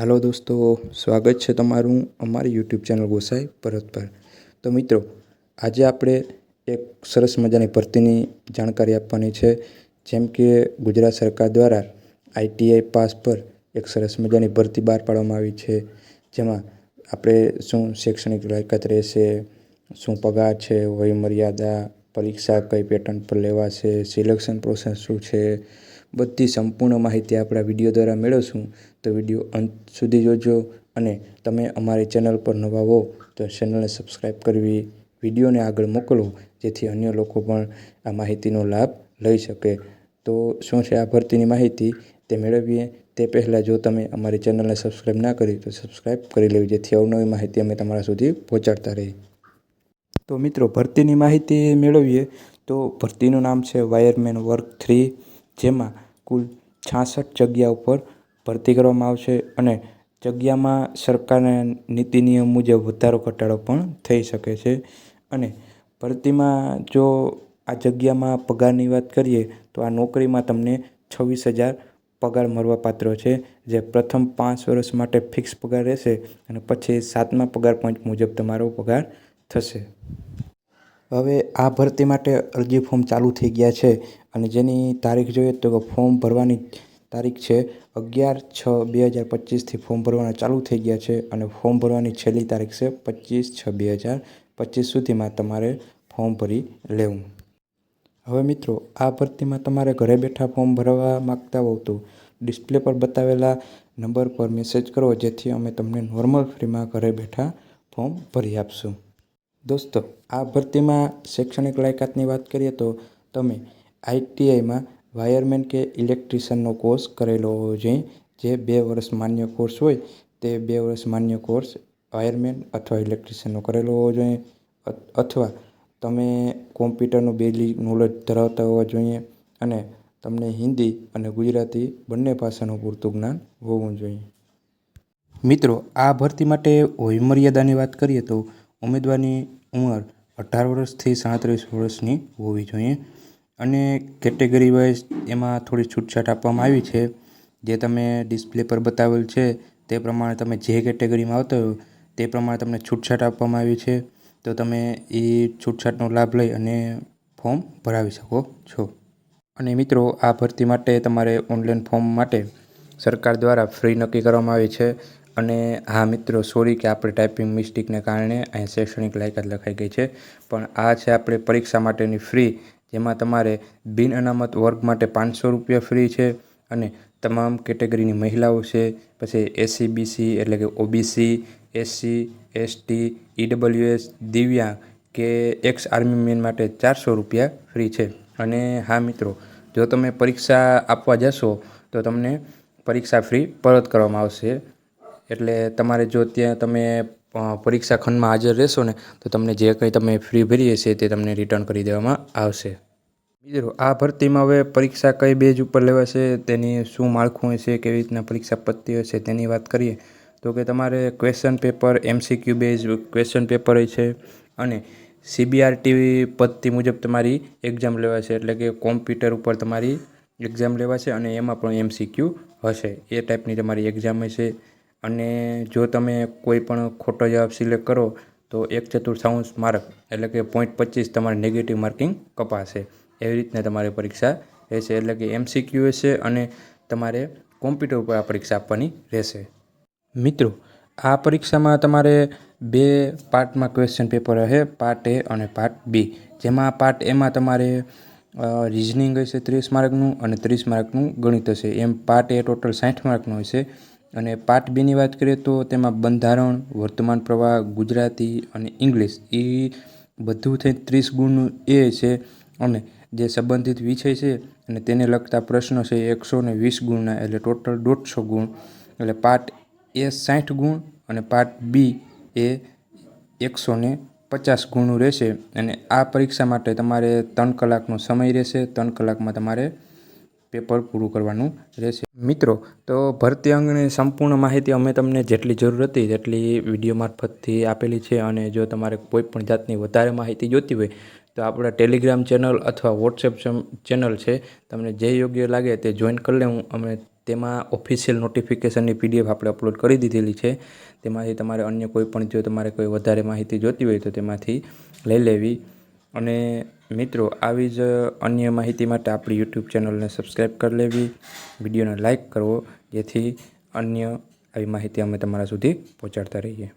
હાલો દોસ્તો, સ્વાગત છે તમારું અમારી યુટ્યુબ ચેનલ ગોસાઈ પરત પર. તો મિત્રો, આજે આપણે એક સરસ મજાની ભરતીની જાણકારી આપવાની છે, જેમ કે ગુજરાત સરકાર દ્વારા આઈટીઆઈ પાસ પર એક સરસ મજાની ભરતી બહાર પાડવામાં આવી છે, જેમાં આપણે શું શૈક્ષણિક લાયકાત રહેશે, શું પગાર છે વય મર્યાદા પરીક્ષા કઈ પેટર્ન પર લેવાશે સિલેક્શન પ્રોસેસ શું છે બધી સંપૂર્ણ માહિતી આપણા વીડિયો દ્વારા મેળવશું. તો વીડિયો અંત સુધી જોજો અને તમે અમારી ચેનલ પર નવા હો, તો ચેનલને સબસ્ક્રાઈબ કરવી, વિડીયોને આગળ મોકલો જેથી અન્ય લોકો પણ આ માહિતીનો લાભ લઈ શકે. તો શું છે આ ભરતીની માહિતી? તે મેળવીએ. તે પહેલાં જો તમે અમારી ચેનલને સબસ્ક્રાઈબ ના કરી, તો સબસ્ક્રાઈબ કરી લેવી, જેથી અવનવી માહિતી અમે તમારા સુધી પહોંચાડતા રહીએ. તો મિત્રો, ભરતીની માહિતી મેળવીએ. તો ભરતીનું નામ છે વાયરમેન વર્ક થ્રી. જેમાં કુલ છાસઠ જગ્યા ઉપર ભરતી કરવામાં આવશે અને જગ્યામાં સરકારના નીતિ નિયમ મુજબ વધારો ઘટાડો પણ થઈ શકે છે. અને ભરતીમાં જો આ જગ્યામાં પગારની વાત કરીએ તો આ નોકરીમાં તમને છવ્વીસ હજાર પગાર મળવાપાત્ર છે, જે પ્રથમ પાંચ વર્ષ માટે ફિક્સ પગાર રહેશે અને પછી સાતમા પગાર પંચ મુજબ તમારો પગાર થશે. હવે આ ભરતી માટે અરજી ફોર્મ ચાલુ થઈ ગયા છે અને જેની તારીખ જોઈએ તો ફોર્મ ભરવાની તારીખ છે અગિયાર છ બે હજાર પચીસથી ફોર્મ ભરવાના ચાલુ થઈ ગયા છે અને ફોર્મ ભરવાની છેલ્લી તારીખ છે પચીસ છ બે હજાર પચીસ સુધીમાં તમારે ફોર્મ ભરી લેવું. હવે મિત્રો, આ ભરતીમાં તમારે ઘરે બેઠા ફોર્મ ભરવા માગતા હોવ તો ડિસ્પ્લે પર બતાવેલા નંબર પર મેસેજ કરો જેથી અમે તમને નોર્મલ ફ્રીમાં ઘરે બેઠા ફોર્મ ભરી આપશું. દોસ્તો, આ ભરતીમાં શૈક્ષણિક લાયકાતની વાત કરીએ તો તમે આઈટીઆઈમાં વાયરમેન કે ઇલેક્ટ્રિશિયનનો કોર્સ કરેલો હોવો જોઈએ. જે બે વર્ષ માન્ય કોર્સ હોય, તે બે વર્ષ માન્ય કોર્સ વાયરમેન અથવા ઇલેક્ટ્રિશિયનનો કરેલો હોવો જોઈએ. અથવા તમે કોમ્પ્યુટરનું બેઝિક નોલેજ ધરાવતા હોવા જોઈએ અને તમને હિન્દી અને ગુજરાતી બંને ભાષાનું પૂરતું જ્ઞાન હોવું જોઈએ. મિત્રો, આ ભરતી માટે વયમર્યાદાની વાત કરીએ તો ઉમેદવારની ઉંમર અઢાર વર્ષથી સાડત્રીસ વર્ષની હોવી જોઈએ. અને કેટેગરી વાઇઝ એમાં થોડી છૂટછાટ આપવામાં આવી છે. જે તમે ડિસ્પ્લે પર બતાવેલ છે, તે પ્રમાણે તમે જે કેટેગરીમાં આવતા હો તે પ્રમાણે તમને છૂટછાટ આપવામાં આવી છે. તો તમે એ છૂટછાટનો લાભ લઈ અને ફોર્મ ભરાવી શકો છો. અને મિત્રો, આ ભરતી માટે તમારે ઓનલાઈન ફોર્મ માટે સરકાર દ્વારા ફ્રી નક્કી કરવામાં આવી છે. અને હા મિત્રો સોરી કે આપણે ટાઈપિંગ મિસ્ટેકને કારણે અહીં શૈક્ષણિક લાયકાત લખાઈ ગઈ છે. પણ આ છે આપણે પરીક્ષા માટેની ફ્રી જેમાં તમારે બિન અનામત વર્ગ માટે પાંચસો રૂપિયા ફ્રી છે અને તમામ કેટેગરીની મહિલાઓ છે. પછી એસસી બીસી એટલે કે ઓબીસી એસસી એસટી ઈડબ્લ્યુએસ દિવ્યાંગ કે એક્સ આર્મી મેન માટે ચારસો રૂપિયા ફ્રી છે. અને હા મિત્રો, જો તમે પરીક્ષા આપવા જશો તો તમને પરીક્ષા ફ્રી પરત કરવામાં આવશે. એટલે તમારે જો ત્યાં તમે પરીક્ષા ખંડમાં હાજર રહેશો ને, તો તમને જે કંઈ તમે ફ્રી ભરી હશે તે તમને રિટર્ન કરી દેવામાં આવશે. મિત્રો, આ ભરતીમાં હવે પરીક્ષા કઈ બેજ ઉપર લેવાશે, તેની શું માળખું હશે કેવી રીતના પરીક્ષા પદ્ધતિ હશે તેની વાત કરીએ. તો કે તમારે question paper MCQ base question paper છે, અને સીબીઆરટી પદ્ધતિ મુજબ તમારી એક્ઝામ લેવાશે, એટલે કે કોમ્પ્યુટર ઉપર તમારી એક્ઝામ લેવાશે, અને એમાં પણ એમસીક્યુ હશે. એ ટાઈપની તમારી એક્ઝામ હશે. અને જો તમે કોઈ પણ ખોટો જવાબ સિલેક્ટ કરો, તો એક ચતુર્થાંશ માર્ક, એટલે કે પોઈન્ટ પચીસ તમારે નેગેટિવ માર્કિંગ કપાશે. એવી રીતના તમારી પરીક્ષા રહેશે, એટલે કે એમસીક્યુ હશે અને તમારે કોમ્પ્યુટર ઉપર આ પરીક્ષા આપવાની રહેશે. મિત્રો, આ પરીક્ષામાં તમારે બે પાર્ટમાં ક્વેશ્ચન પેપર હશે પાર્ટ એ અને પાર્ટ બી જેમાં પાર્ટ એમાં તમારે રિઝનિંગ હશે ત્રીસ માર્કનું અને ત્રીસ માર્કનું ગણિત હશે. એમ પાર્ટ એ ટોટલ સાઠ માર્કનું હશે. અને પાર્ટ બીની વાત કરીએ તો તેમાં બંધારણ, વર્તમાન પ્રવાહ, ગુજરાતી અને ઇંગ્લિશ એ બધું થઈ ત્રીસ ગુણનું એ છે અને જે સંબંધિત વિષય છે અને તેને લગતા પ્રશ્નો છે એકસો ને વીસ ગુણના એટલે ટોટલ દોઢસો ગુણ. એટલે પાર્ટ એ સાઠ ગુણ અને પાર્ટ બી એ એકસો ને પચાસ ગુણનું રહેશે. અને આ પરીક્ષા માટે તમારે ત્રણ કલાકનો સમય રહેશે. ત્રણ કલાકમાં તમારે પેપર પૂરું કરવાનું રહેશે. મિત્રો, તો ભરતી અંગેની સંપૂર્ણ માહિતી અમે તમને જેટલી જરૂર હતી તેટલી વીડિયો મારફતથી આપેલી છે અને જો તમારે કોઈ પણ જાતની વધારે માહિતી જોઈતી હોય, તો આપણા ટેલિગ્રામ ચેનલ અથવા વોટ્સએપ ચેનલ છે, તમને જે યોગ્ય લાગે તે જોઈન કરી લેવું. અમે તેમાં ઓફિશિયલ નોટિફિકેશનની પીડીએફ આપણે અપલોડ કરી દીધેલી છે. તેમાંથી તમારે અન્ય કોઈ પણ જો તમારે કોઈ વધારે માહિતી જોતી હોય તો તેમાંથી લઈ લેવી. અને મિત્રો, આવી જ અન્ય માહિતી માટે આપણી યુટ્યુબ ચેનલને સબસ્ક્રાઈબ કરી લેવી, વિડીયોને લાઇક કરવો, જેથી અન્ય આવી માહિતી અમે તમારા સુધી પહોંચાડતા રહીએ.